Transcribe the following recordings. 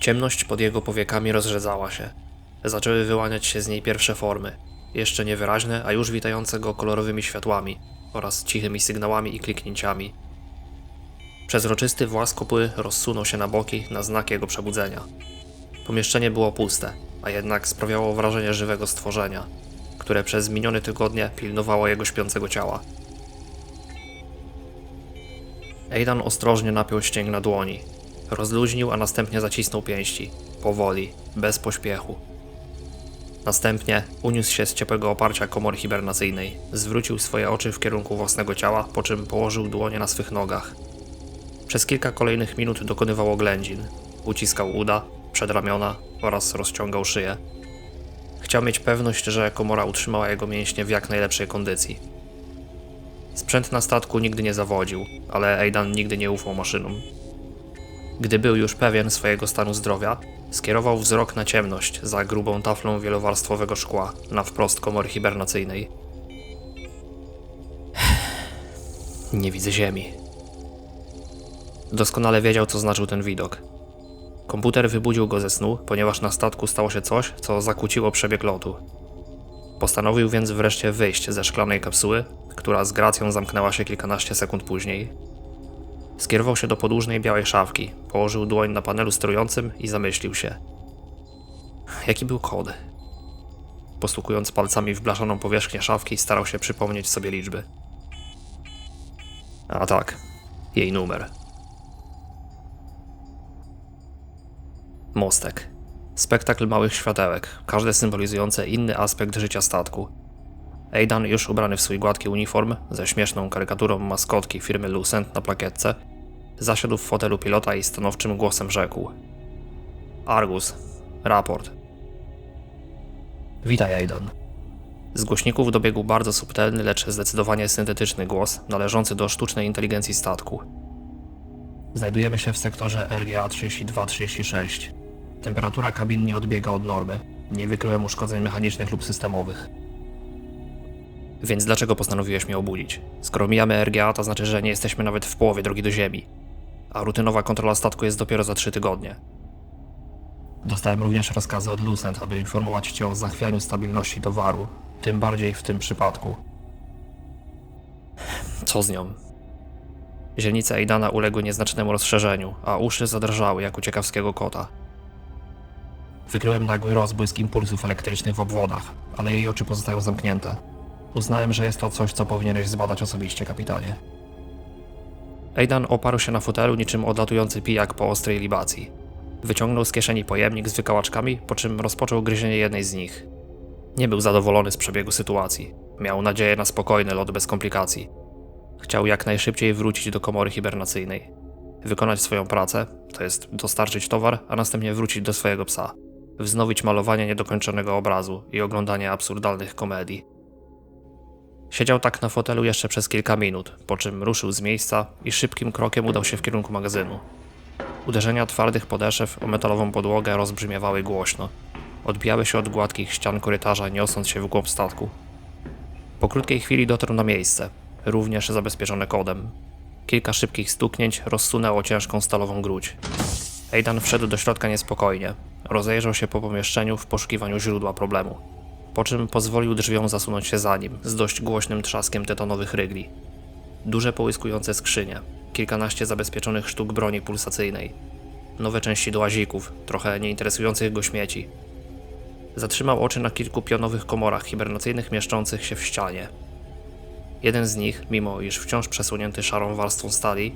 Ciemność pod jego powiekami rozrzedzała się. Zaczęły wyłaniać się z niej pierwsze formy, jeszcze niewyraźne, a już witające go kolorowymi światłami oraz cichymi sygnałami i kliknięciami. Przezroczysty włas kopły rozsunął się na boki na znak jego przebudzenia. Pomieszczenie było puste, a jednak sprawiało wrażenie żywego stworzenia, które przez minione tygodnie pilnowało jego śpiącego ciała. Aidan ostrożnie napiął ścięgna dłoni. Rozluźnił, a następnie zacisnął pięści. Powoli, bez pośpiechu. Następnie uniósł się z ciepłego oparcia komory hibernacyjnej, zwrócił swoje oczy w kierunku własnego ciała, po czym położył dłonie na swych nogach. Przez kilka kolejnych minut dokonywał oględzin. Uciskał uda, przedramiona oraz rozciągał szyję. Chciał mieć pewność, że komora utrzymała jego mięśnie w jak najlepszej kondycji. Sprzęt na statku nigdy nie zawodził, ale Aidan nigdy nie ufał maszynom. Gdy był już pewien swojego stanu zdrowia, skierował wzrok na ciemność za grubą taflą wielowarstwowego szkła na wprost komory hibernacyjnej. Nie widzę ziemi. Doskonale wiedział, co znaczył ten widok. Komputer wybudził go ze snu, ponieważ na statku stało się coś, co zakłóciło przebieg lotu. Postanowił więc wreszcie wyjść ze szklanej kapsuły, która z gracją zamknęła się kilkanaście sekund później. Skierował się do podłużnej białej szafki, położył dłoń na panelu sterującym i zamyślił się. Jaki był kod? Postukując palcami w blaszaną powierzchnię szafki, starał się przypomnieć sobie liczby. A tak, jej numer. Mostek. Spektakl małych światełek, każde symbolizujące inny aspekt życia statku. Aidan, już ubrany w swój gładki uniform, ze śmieszną karykaturą maskotki firmy Lucent na plakietce, zasiadł w fotelu pilota i stanowczym głosem rzekł: Argus, raport. Witaj, Aidan. Z głośników dobiegł bardzo subtelny, lecz zdecydowanie syntetyczny głos, należący do sztucznej inteligencji statku. Znajdujemy się w sektorze RGA 3236. Temperatura kabin nie odbiega od normy. Nie wykryłem uszkodzeń mechanicznych lub systemowych. Więc dlaczego postanowiłeś mnie obudzić? Skoro mijamy RGA, to znaczy, że nie jesteśmy nawet w połowie drogi do Ziemi. A rutynowa kontrola statku jest dopiero za trzy tygodnie. Dostałem również rozkazy od Lucent, aby informować Cię o zachwianiu stabilności towaru. Tym bardziej w tym przypadku. Co z nią? Źrenice Aidana uległy nieznacznemu rozszerzeniu, a uszy zadrżały jak u ciekawskiego kota. Wykryłem nagły rozbłysk impulsów elektrycznych w obwodach, ale jej oczy pozostają zamknięte. Uznałem, że jest to coś, co powinieneś zbadać osobiście, kapitanie. Aidan oparł się na fotelu niczym odlatujący pijak po ostrej libacji. Wyciągnął z kieszeni pojemnik z wykałaczkami, po czym rozpoczął gryzienie jednej z nich. Nie był zadowolony z przebiegu sytuacji. Miał nadzieję na spokojny lot bez komplikacji. Chciał jak najszybciej wrócić do komory hibernacyjnej. Wykonać swoją pracę, to jest dostarczyć towar, a następnie wrócić do swojego psa. Wznowić malowanie niedokończonego obrazu i oglądanie absurdalnych komedii. Siedział tak na fotelu jeszcze przez kilka minut, po czym ruszył z miejsca i szybkim krokiem udał się w kierunku magazynu. Uderzenia twardych podeszew o metalową podłogę rozbrzmiewały głośno. Odbijały się od gładkich ścian korytarza, niosąc się w głąb statku. Po krótkiej chwili dotarł na miejsce, również zabezpieczone kodem. Kilka szybkich stuknięć rozsunęło ciężką stalową gruć. Aidan wszedł do środka niespokojnie. Rozejrzał się po pomieszczeniu w poszukiwaniu źródła problemu. Po czym pozwolił drzwiom zasunąć się za nim, z dość głośnym trzaskiem tytanowych rygli. Duże połyskujące skrzynie, kilkanaście zabezpieczonych sztuk broni pulsacyjnej, nowe części do łazików, trochę nieinteresujących go śmieci. Zatrzymał oczy na kilku pionowych komorach hibernacyjnych mieszczących się w ścianie. Jeden z nich, mimo iż wciąż przesunięty szarą warstwą stali,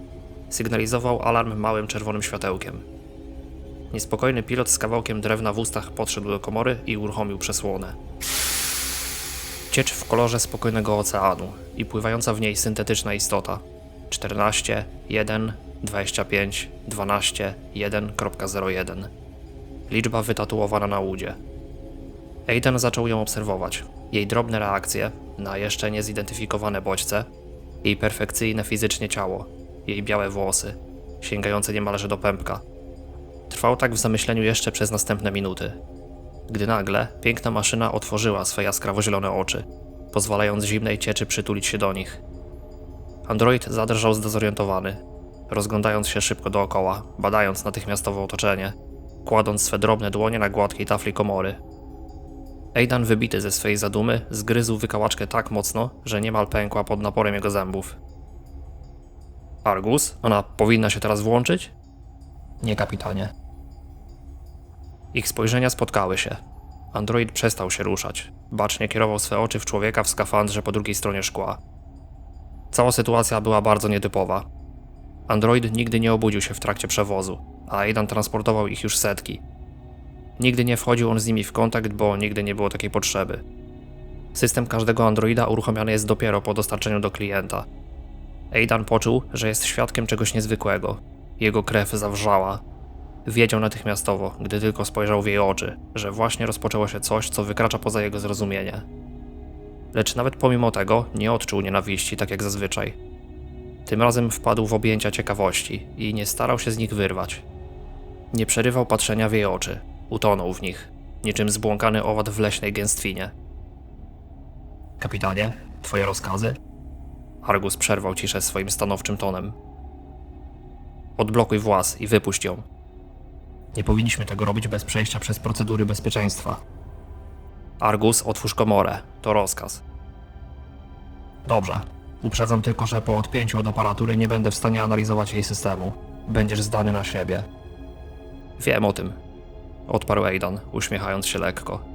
sygnalizował alarm małym czerwonym światełkiem. Niespokojny pilot z kawałkiem drewna w ustach podszedł do komory i uruchomił przesłonę. Ciecz w kolorze spokojnego oceanu i pływająca w niej syntetyczna istota 14, 1, 25, 12, 1.01. Liczba wytatuowana na łudzie. Aiden zaczął ją obserwować. Jej drobne reakcje na jeszcze niezidentyfikowane bodźce, jej perfekcyjne fizycznie ciało, jej białe włosy, sięgające niemalże do pępka. Trwał tak w zamyśleniu jeszcze przez następne minuty, gdy nagle piękna maszyna otworzyła swe jaskrawo-zielone oczy, pozwalając zimnej cieczy przytulić się do nich. Android zadrżał zdezorientowany, rozglądając się szybko dookoła, badając natychmiastowe otoczenie. kładąc swe drobne dłonie na gładkiej tafli komory. Aidan, wybity ze swej zadumy, zgryzł wykałaczkę tak mocno, że niemal pękła pod naporem jego zębów. Argus, ona powinna się teraz włączyć? Nie, kapitanie. Ich spojrzenia spotkały się. Android przestał się ruszać. Bacznie kierował swe oczy w człowieka w skafandrze po drugiej stronie szkła. Cała sytuacja była bardzo nietypowa. Android nigdy nie obudził się w trakcie przewozu, a Aidan transportował ich już setki. Nigdy nie wchodził on z nimi w kontakt, bo nigdy nie było takiej potrzeby. System każdego androida uruchomiony jest dopiero po dostarczeniu do klienta. Aidan poczuł, że jest świadkiem czegoś niezwykłego. Jego krew zawrzała. Wiedział natychmiastowo, gdy tylko spojrzał w jej oczy, że właśnie rozpoczęło się coś, co wykracza poza jego zrozumienie. Lecz nawet pomimo tego nie odczuł nienawiści tak jak zazwyczaj. Tym razem wpadł w objęcia ciekawości i nie starał się z nich wyrwać. Nie przerywał patrzenia w jej oczy, utonął w nich, niczym zbłąkany owad w leśnej gęstwinie. Kapitanie, twoje rozkazy? Argus przerwał ciszę swoim stanowczym tonem. Odblokuj włas i wypuść ją. Nie powinniśmy tego robić bez przejścia przez procedury bezpieczeństwa. Argus, otwórz komorę. To rozkaz. Dobrze. Uprzedzam tylko, że po odpięciu od aparatury nie będę w stanie analizować jej systemu. Będziesz zdany na siebie. Wiem o tym. Odparł Aidan, uśmiechając się lekko.